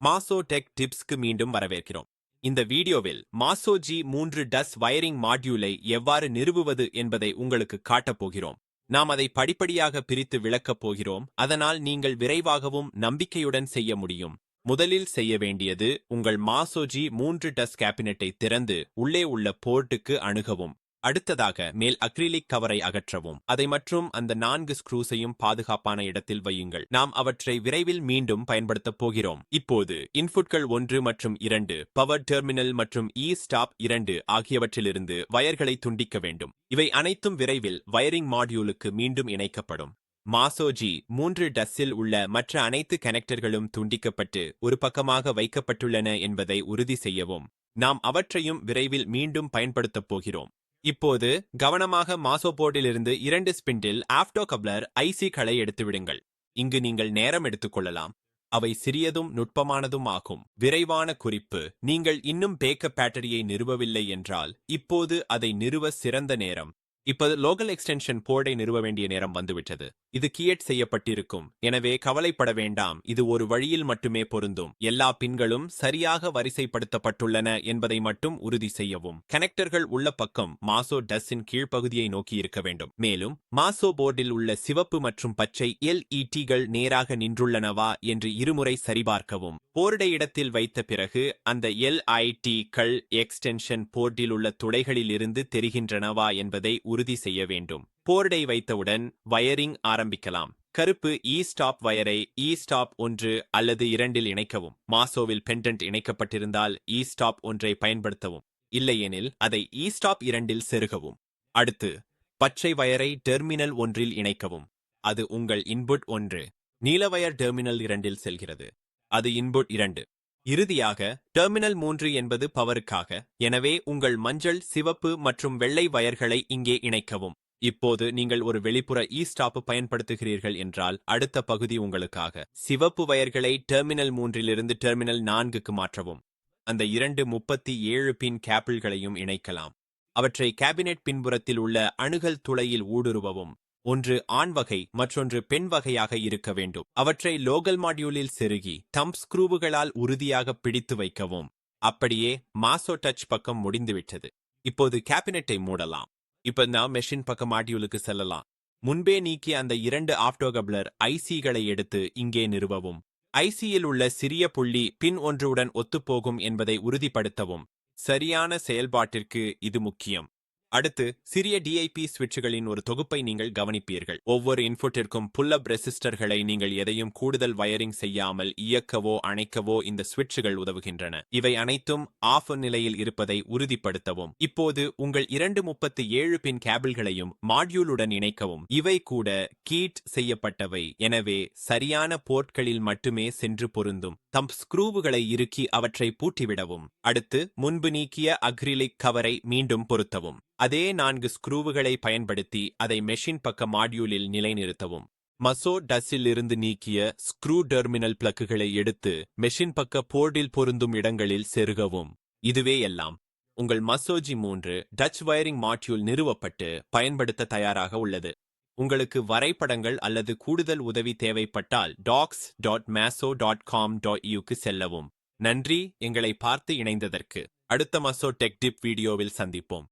மாசோ டெக் டிப்ஸ்க்கு மீண்டும் வரவேற்கிறோம். இந்த வீடியோவில் மாசோஜி மூன்று டஸ் வயரிங் மாட்யூலை எவ்வாறு நிறுவுவது என்பதை உங்களுக்கு காட்டப் போகிறோம். நாம் அதை படிப்படியாக பிரித்து விளக்கப் போகிறோம். அதனால் நீங்கள் விரைவாகவும் நம்பிக்கையுடன் செய்ய முடியும். முதலில் செய்ய வேண்டியது உங்கள் மாசோஜி மூன்று டஸ் கேபினெட்டை திறந்து உள்ளே உள்ள போர்ட்டுக்கு அணுகவும். அடுத்ததாக மேல் அக்ரிலிக் கவரை அகற்றவும். அதை மற்றும் அந்த நான்கு ஸ்க்ரூஸையும் பாதுகாப்பான இடத்தில் வையுங்கள். நாம் அவற்றை விரைவில் மீண்டும் பயன்படுத்தப் போகிறோம். இப்போது இன்புட்கள் ஒன்று மற்றும் இரண்டு பவர் டெர்மினல் மற்றும் இ ஸ்டாப் இரண்டு ஆகியவற்றிலிருந்து வயர்களை துண்டிக்க வேண்டும். இவை அனைத்தும் விரைவில் வயரிங் மாடியூலுக்கு மீண்டும் இணைக்கப்படும். மாசோஜி மூன்று டஸ்ஸில் உள்ள மற்ற அனைத்து கனெக்டர்களும் துண்டிக்கப்பட்டு ஒரு பக்கமாக வைக்கப்பட்டுள்ளன என்பதை உறுதி செய்யவும். நாம் அவற்றையும் விரைவில் மீண்டும் பயன்படுத்தப் போகிறோம். இப்போது கவனமாக மாசோபோர்டிலிருந்து இரண்டு ஸ்பிண்டில் ஆப்டோ கப்ளர் ஐசிகளை எடுத்துவிடுங்கள் இங்கு நீங்கள் நேரம் எடுத்துக்கொள்ளலாம் அவை சிறியதும் நுட்பமானதும் ஆகும். விரைவான குறிப்பு நீங்கள் இன்னும் பேக்க பேட்டரியை நிறுவவில்லை என்றால் இப்போது அதை நிறுவ சிறந்த நேரம். இப்போது லோக்கல் எக்ஸ்டென்ஷன் போர்டை நிறுவ வேண்டிய நேரம் வந்துவிட்டது. இது கியேட் செய்யப்பட்டிருக்கும். எனவே கவலைப்பட வேண்டாம். இது ஒரு வழியில் மட்டுமே பொருந்தும். எல்லா பின்களும் சரியாக வரிசைப்படுத்தப்பட்டுள்ளன என்பதை மட்டும் உறுதி செய்யவும். கனெக்டர்கள் உள்ள பக்கம் மாசோ டஸ்ஸின் கீழ்ப்பகுதியை நோக்கி இருக்க வேண்டும். மேலும் மாசோ போர்டில் உள்ள சிவப்பு மற்றும் பச்சை எல்இடிகள் நேராக நின்றுள்ளனவா என்று இருமுறை சரிபார்க்கவும். போர்டை இடத்தில் வைத்த பிறகு அந்த எல்ஐடிக்கள் எக்ஸ்டென்ஷன் போர்டில் உள்ள துளைகளில் இருந்து தெரிகின்றனவா என்பதை உறுதி செய்ய வேண்டும். போர்டை வைத்தவுடன் வயரிங் ஆரம்பிக்கலாம். கருப்பு e இ ஸ்டாப் வயரை e இ ஸ்டாப் ஒன்று அல்லது இரண்டில் இணைக்கவும். மாசோவில் பெண்டன்ட் இணைக்கப்பட்டிருந்தால் e இ ஸ்டாப் ஒன்றை பயன்படுத்தவும். இல்லையெனில் அதை இ ஸ்டாப் இரண்டில் செருகவும். அடுத்து பச்சை வயரை டெர்மினல் ஒன்றில் இணைக்கவும். அது உங்கள் இன்புட் ஒன்று. நீல வயர் டெர்மினல் இரண்டில் செல்கிறது. அது இன்புட் இரண்டு. இறுதியாக டெர்மினல் மூன்று என்பது பவருக்காக எனவே உங்கள் மஞ்சள் சிவப்பு மற்றும் வெள்ளை வயர்களை இங்கே இணைக்கவும். இப்போது நீங்கள் ஒரு வெளிப்புற இ ஸ்டாப் பயன்படுத்துகிறீர்கள் என்றால் அடுத்த பகுதி உங்களுக்காக. சிவப்பு வயர்களை டெர்மினல் மூன்றிலிருந்து டெர்மினல் நான்குக்கு மாற்றவும். அந்த இரண்டு முப்பத்தி ஏழு பின் கேபிள்களையும் இணைக்கலாம். அவற்றை கேபினெட் பின்புறத்தில் உள்ள அணுகல் துளையில் ஊடுருவவும். ஒன்று ஆண் வகை மற்றொன்று பெண் வகையாக இருக்க வேண்டும். அவற்றை லோகல் மாடியூலில் செருகி தம்ப் ஸ்க்ரூவுகளால் உறுதியாக பிடித்து வைக்கவும். அப்படியே மாசோ டச் பக்கம் முடிந்துவிட்டது. இப்போது கேபினெட்டை மூடலாம். இப்ப நான் மெஷின் பக்கம் மாடியூலுக்கு செல்லலாம். முன்பே நீக்கிய அந்த இரண்டு ஆப்டோகப்ளர் ஐசிகளை எடுத்து இங்கே நிறுவவும். ஐசியில் உள்ள சிறிய புள்ளி பின் ஒன்றுடன் ஒத்துப்போகும் என்பதை உறுதிப்படுத்தவும். சரியான செயல்பாட்டிற்கு இது முக்கியம். அடுத்து சிறிய டிஐபி சுவிட்சுகளின் ஒரு தொகுப்பை நீங்கள் கவனிப்பீர்கள். ஒவ்வொரு இன்புட்டிற்கும் புல்லப் ரெசிஸ்டர்களை நீங்கள் எதையும் கூடுதல் வயரிங் செய்யாமல் இயக்கவோ அணைக்கவோ இந்த சுவிட்சுகள் உதவுகின்றன. இவை அனைத்தும் ஆஃப் நிலையில் இருப்பதை உறுதிப்படுத்தவும். இப்போது உங்கள் இரண்டு முப்பத்தி ஏழு பின் கேபிள்களையும் மாடியூலுடன் இணைக்கவும். இவை கூட கீட் செய்யப்பட்டவை. எனவே சரியான போர்ட்களில் மட்டுமே சென்று பொருந்தும். தம் ஸ்க்ரூவுகளை இறுக்கி அவற்றை பூட்டிவிடவும். அடுத்து முன்பு நீக்கிய அக்ரிலிக் கவரை மீண்டும் பொருத்தவும். அதே நான்கு ஸ்க்ரூவுகளை பயன்படுத்தி அதை மெஷின் பக்க மாட்யூலில் நிலைநிறுத்தவும். மசோ டஸில் இருந்து நீக்கிய ஸ்க்ரூ டெர்மினல் பிளக்குகளை எடுத்து மெஷின் பக்க போர்டில் பொருந்தும் இடங்களில் செருகவும். இதுவே எல்லாம். உங்கள் மசோஜி மூன்று டச் வயரிங் மாட்யூல் நிறுவப்பட்டு பயன்படுத்த தயாராக உள்ளது. உங்களுக்கு வரைபடங்கள் அல்லது கூடுதல் உதவி தேவைப்பட்டால் docs dot Meso dot com dot யூக்கு செல்லவும். நன்றி எங்களை பார்த்து இணைந்ததற்கு. அடுத்த மசோ டெக் டிப் வீடியோவில் சந்திப்போம்.